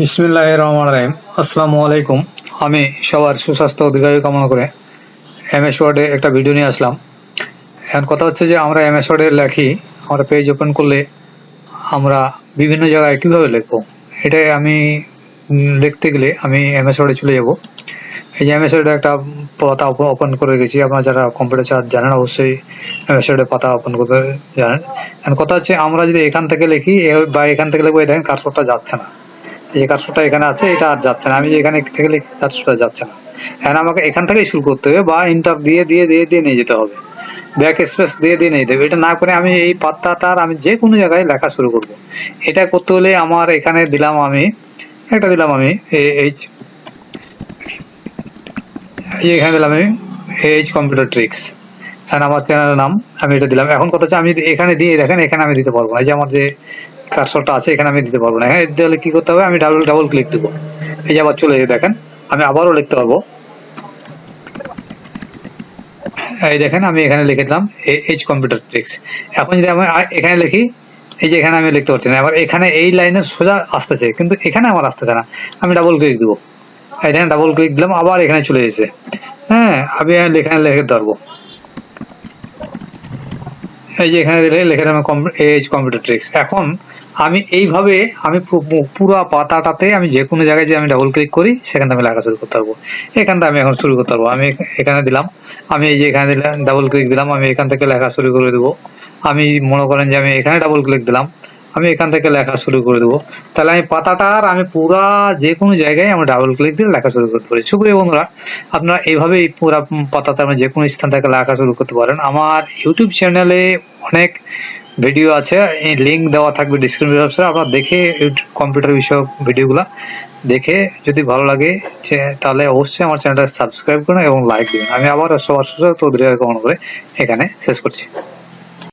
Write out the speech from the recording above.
বিসমিল্লাহ রহমান রাহিম আসসালামু আলাইকুম আমি সবার সুস্বাস্থ্য দীর্ঘায়ু কামনা করে এমএস ওয়ার্ডে একটা ভিডিও নিয়ে আসলাম। এখন কথা হচ্ছে যে আমরা এমএস ওয়ার্ডে লেখি, আমরা পেজ ওপেন করলে আমরা বিভিন্ন জায়গায় কীভাবে লিখব? এটাই আমি লিখতে গেলে আমি এমএস ওয়ার্ডে চলে যাব। এই যে এমএস ওয়ার্ডে একটা পাতা ওপেন করে গেছি আপনারা যারা কম্পিউটার চার্জ জানেন, অবশ্যই এমএস ওয়ার্ডে পাতা ওপেন করতে জানেন। এখন কথা হচ্ছে আমরা যদি এখান থেকে লিখি বা এখান থেকে লিখব দেখেন কার্সরটা যাচ্ছে না। এই যে এখানে আছে, এটা আর যাচ্ছে না। আমি এখানে থেকে কার্সরটা যাচ্ছে না। এখন আমাকে এখান থেকেই শুরু করতে হবে, বা ইন্টার দিয়ে দিয়ে দিয়ে দিয়ে নিয়ে যেতে হবে। ব্যাক স্পেস দিয়ে দিয়ে নিয়ে যেতে হবে। এটা না করে আমি এই পাত্তাটার আমি যে কোনো জায়গায় লেখা শুরু করব। এটা করতে হলে আমার এখানে দিলাম আমি, এটা দিলাম আমি এইচ এই এখানে দিলাম আমি এইচ কম্পিউটার ট্রিক্স এখন আমার চ্যানেলের নাম, আমি এটা দিলাম। এখন কথা হচ্ছে আমি এখানে দিয়ে, দেখেন এখানে আমি দিতে পারব না। এই যে আমার যে কার্সরটা আছে, এখানে আমি দিতে পারব না। এখানে দিতে কি করতে হবে? আমি ডাবল ডাবল ক্লিক দেবো। এই যে আবার চলে এসে দেখেন, আমি আবারও লিখতে পারব। এই দেখেন, আমি এখানে লিখে দিলাম এইচ কম্পিউটার ট্রিক্স এখন যদি আমি এখানে লিখি, এই যে এখানে আমি লিখতে পারছি না। আবার এখানে এই লাইনে সোজা আসতেছে, কিন্তু এখানে আমার আসতেছে না। আমি ডাবল ক্লিক দেবো। এই দেখেন ডাবল ক্লিক দিলাম, আবার এখানে চলে এসেছে। হ্যাঁ আমি এখানে লিখে ধরবো এই যে এখানে দিলে লিখে দিলাম এইচ কম্পিউটার ট্রিক্স এখন আমি এইভাবে আমি পুরো পাতাটাতে আমি যে কোনো জায়গায় যে আমি ডাবল ক্লিক করি, সেখান থেকে আমি লেখা শুরু করতে পারব। এখান থেকে আমি এখন শুরু করতে পারব। আমি এখানে দিলাম। আমি এই যে এখানে দিলাম ডাবল ক্লিক দিলাম, আমি এখান থেকে লেখা শুরু করে দেবো। আমি মনে করেন যে আমি এখানে ডাবল ক্লিক দিলাম। আমি এখান থেকে লেখা শুরু করে দেবো। তাহলে আমি পাতাটার আমি পুরা যে কোনো জায়গায় আমি ডাবল ক্লিক দিয়ে লেখা শুরু করতে পারি। সুপ্রিয় বন্ধুরা, আপনারা এইভাবে এই পুরা পাতাতে আমরা যে কোনো স্থান থেকে লেখা শুরু করতে পারেন। আমার ইউটিউব চ্যানেলে অনেক ভিডিও আছে, এই লিঙ্ক দেওয়া থাকবে ডিসক্রিপশন বক্সে আপনারা দেখে কম্পিউটার বিষয়ক ভিডিওগুলো দেখে যদি ভালো লাগে তাহলে অবশ্যই আমার চ্যানেলটা সাবস্ক্রাইব করুন এবং লাইক দিবেন আমি আবার সবার সুযোগ কামনা করে এখানে শেষ করছি।